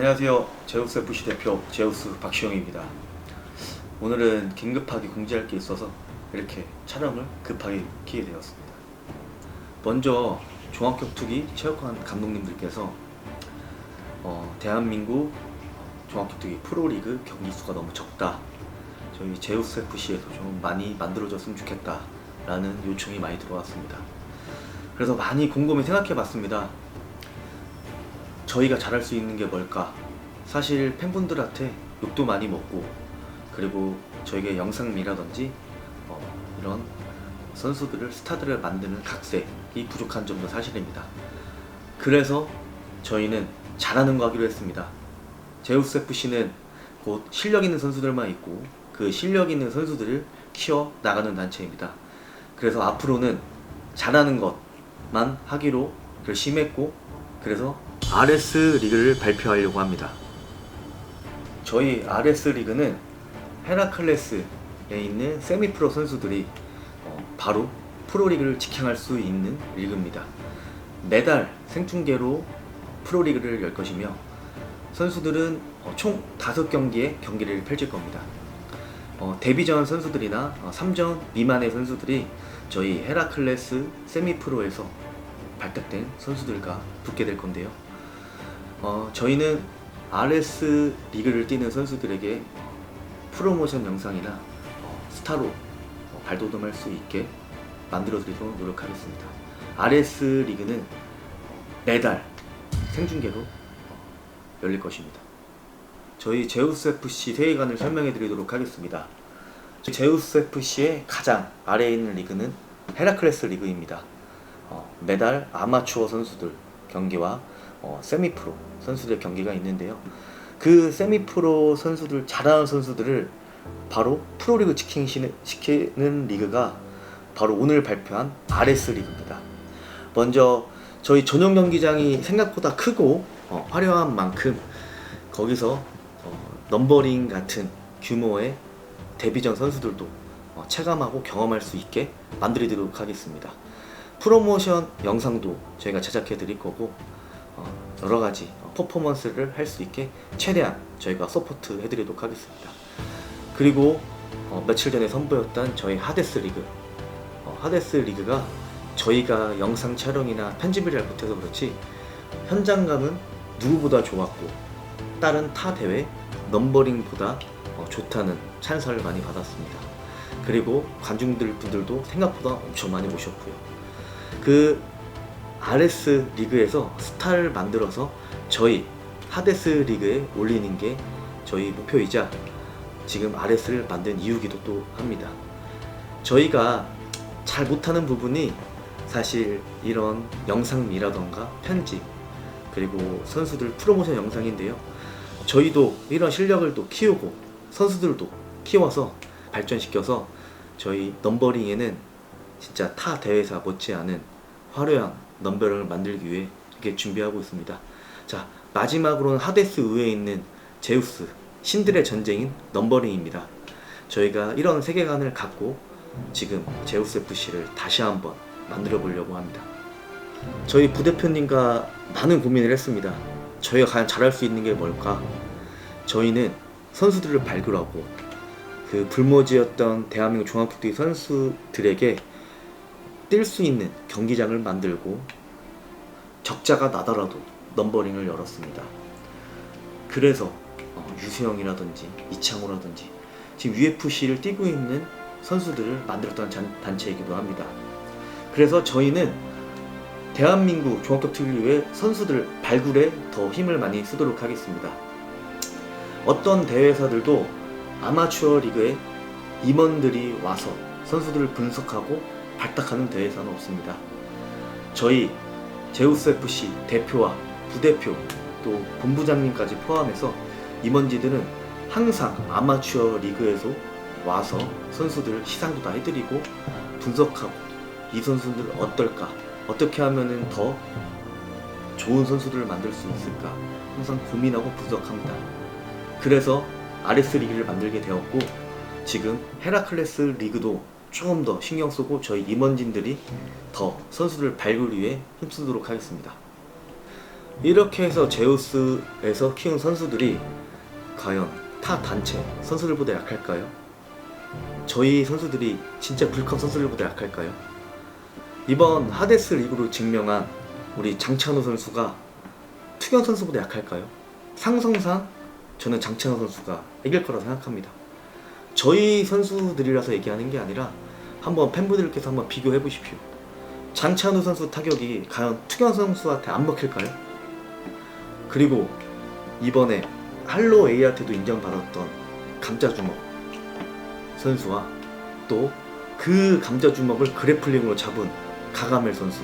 안녕하세요. 제우스 FC 대표 제우스 박시영입니다. 오늘은 긴급하게 공지할 게 있어서 이렇게 촬영을 급하게 키게 되었습니다. 먼저 종합격 투기 체육관 감독님들께서 어, 대한민국 종합격 투기 프로리그 경기 수가 너무 적다. 저희 제우스 FC에서 좀 많이 만들어졌으면 좋겠다 라는 요청이 많이 들어왔습니다. 그래서 많이 곰곰이 생각해 봤습니다. 저희가 잘할 수 있는 게 뭘까? 사실 팬분들한테 욕도 많이 먹고 그리고 저에게 영상미라든지 어, 이런 선수들을 스타들을 만드는 각색이 부족한 점도 사실입니다. 그래서 저희는 잘하는 거 하기로 했습니다. 제우스 FC는 곧 실력 있는 선수들만 있고 그 실력 있는 선수들을 키워 나가는 단체입니다. 그래서 앞으로는 잘하는 것만 하기로 결심했고 그래서 RS 리그를 발표하려고 합니다. 저희 RS 리그는 헤라클레스에 있는 세미프로 선수들이 어, 바로 프로리그를 직행할 수 있는 리그입니다. 매달 생중계로 프로리그를 열 것이며 선수들은 어, 총 5경기의 경기를 펼칠 겁니다. 어, 데뷔전 선수들이나 어, 3전 미만의 선수들이 저희 헤라클레스 세미프로에서 발탁된 선수들과 붙게 될 건데요. 어, 저희는 RS 리그를 뛰는 선수들에게 프로모션 영상이나 어, 스타로 어, 발돋움할 수 있게 만들어드리도록 노력하겠습니다. RS 리그는 매달 생중계로 어, 열릴 것입니다. 저희 제우스 FC 세계관을 설명해 드리도록 하겠습니다. 제우스 FC의 가장 아래에 있는 리그는 헤라클레스 리그입니다. 어, 매달 아마추어 선수들 경기와 어, 세미프로 선수들 경기가 있는데요. 그 세미프로 선수들 잘하는 선수들을 바로 프로리그 지킹시는, 시키는 리그가 바로 오늘 발표한 RS 리그입니다. 먼저 저희 전용 경기장이 생각보다 크고 어, 화려한 만큼 거기서 어, 넘버링 같은 규모의 데뷔전 선수들도 어, 체감하고 경험할 수 있게 만들어드리도록 하겠습니다. 프로모션 영상도 저희가 제작해 드릴 거고 어, 여러 가지 어, 퍼포먼스를 할 수 있게 최대한 저희가 서포트 해드리도록 하겠습니다. 그리고 어, 며칠 전에 선보였던 저희 하데스 리그 어, 하데스 리그가 저희가 영상 촬영이나 편집을 잘 못해서 그렇지 현장감은 누구보다 좋았고 다른 타 대회 넘버링보다 어, 좋다는 찬사를 많이 받았습니다. 그리고 관중들 분들도 생각보다 엄청 많이 오셨고요. 그 RS 리그에서 스타를 만들어서 저희 하데스 리그에 올리는 게 저희 목표이자 지금 RS를 만든 이유기도 또 합니다. 저희가 잘 못하는 부분이 사실 이런 영상미라던가 편집 그리고 선수들 프로모션 영상인데요. 저희도 이런 실력을 또 키우고 선수들도 키워서 발전시켜서 저희 넘버링에는 진짜 타 대회사 못지않은 화려한 넘버링을 만들기 위해 이렇게 준비하고 있습니다. 자 마지막으로는 하데스 의회에 있는 제우스 신들의 전쟁인 넘버링입니다. 저희가 이런 세계관을 갖고 지금 제우스 FC를 다시 한번 만들어 보려고 합니다. 저희 부대표님과 많은 고민을 했습니다. 저희가 과연 잘할 수 있는 게 뭘까? 저희는 선수들을 발굴하고 그 불모지였던 대한민국 종합격투기 선수들에게 뛸 수 있는 경기장을 만들고 적자가 나더라도 넘버링을 열었습니다. 그래서 어, 유수영이라든지 이창호라든지 지금 UFC를 뛰고 있는 선수들을 만들었던 잔- 단체이기도 합니다. 그래서 저희는 대한민국 종합격투기를 위해 선수들 발굴에 더 힘을 많이 쓰도록 하겠습니다. 어떤 대회사들도 아마추어 리그에 임원들이 와서 선수들을 분석하고 발탁하는 대회사는 없습니다. 저희 제우스 FC 대표와 부대표 또 본부장님까지 포함해서 임원지들은 항상 아마추어 리그에서 와서 선수들 시상도 다 해드리고 분석하고 이 선수들 어떨까 어떻게 하면은 더 좋은 선수들을 만들 수 있을까 항상 고민하고 분석합니다. 그래서 RS 리그를 만들게 되었고 지금 헤라클레스 리그도 조금 더 신경 쓰고 저희 임원진들이 더 선수들 발굴 위해 힘쓰도록 하겠습니다. 이렇게 해서 제우스에서 키운 선수들이 과연 타 단체 선수들보다 약할까요? 저희 선수들이 진짜 불컵 선수들보다 약할까요? 이번 하데스 리그로 증명한 우리 장찬호 선수가 투경 선수보다 약할까요? 상성상 저는 장찬호 선수가 이길 거라 생각합니다. 저희 선수들이라서 얘기하는 게 아니라 한번 팬분들께서 한번 비교해 보십시오. 장찬호 선수 타격이 과연 투경 선수한테 안 먹힐까요? 그리고 이번에 할로 A한테도 인정받았던 감자주먹 선수와 또 그 감자주먹을 그래플링으로 잡은 가가멜 선수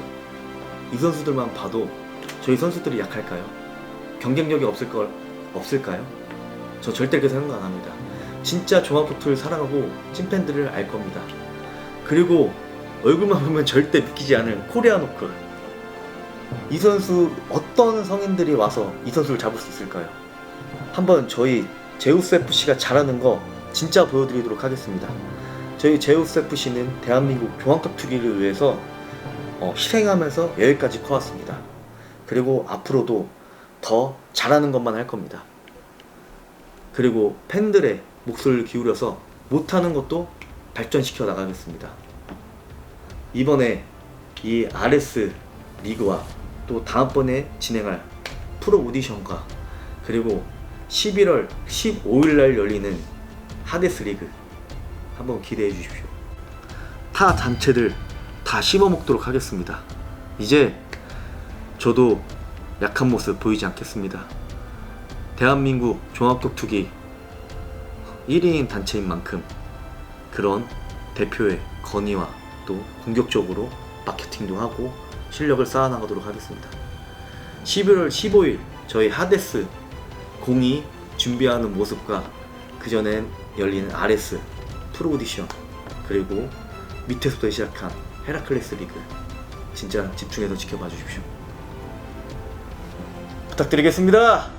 이 선수들만 봐도 저희 선수들이 약할까요? 경쟁력이 없을 걸 없을까요? 저 절대 그렇게 생각 안 합니다. 진짜 종합격투를 사랑하고 찐팬들을 알 겁니다. 그리고 얼굴만 보면 절대 믿기지 않을 코리아 노크 이 선수 어떤 성인들이 와서 이 선수를 잡을 수 있을까요? 한번 저희 제우스 FC가 잘하는 거 진짜 보여드리도록 하겠습니다. 저희 제우스 FC는 대한민국 종합cấp 투기를 위해서 어, 희생하면서 여기까지 커왔습니다. 그리고 앞으로도 더 잘하는 것만 할 겁니다. 그리고 팬들의 목소리를 기울여서 못하는 것도 발전시켜 나가겠습니다. 이번에 이 RS 리그와 또 다음번에 진행할 프로 오디션과 그리고 11월 15일 날 열리는 하데스 리그 한번 기대해 주십시오. 타 단체들 다 씹어 먹도록 하겠습니다. 이제 저도 약한 모습 보이지 않겠습니다. 대한민국 종합격투기 1인 단체인 만큼 그런 대표의 건의와 또 공격적으로 마케팅도 하고 실력을 쌓아나가도록 하겠습니다. 11월 15일 저희 하데스 공이 준비하는 모습과 그 전엔 열리는 RS 프로 오디션 그리고 밑에서부터 시작한 헤라클레스 리그 진짜 집중해서 지켜봐 주십시오. 부탁드리겠습니다.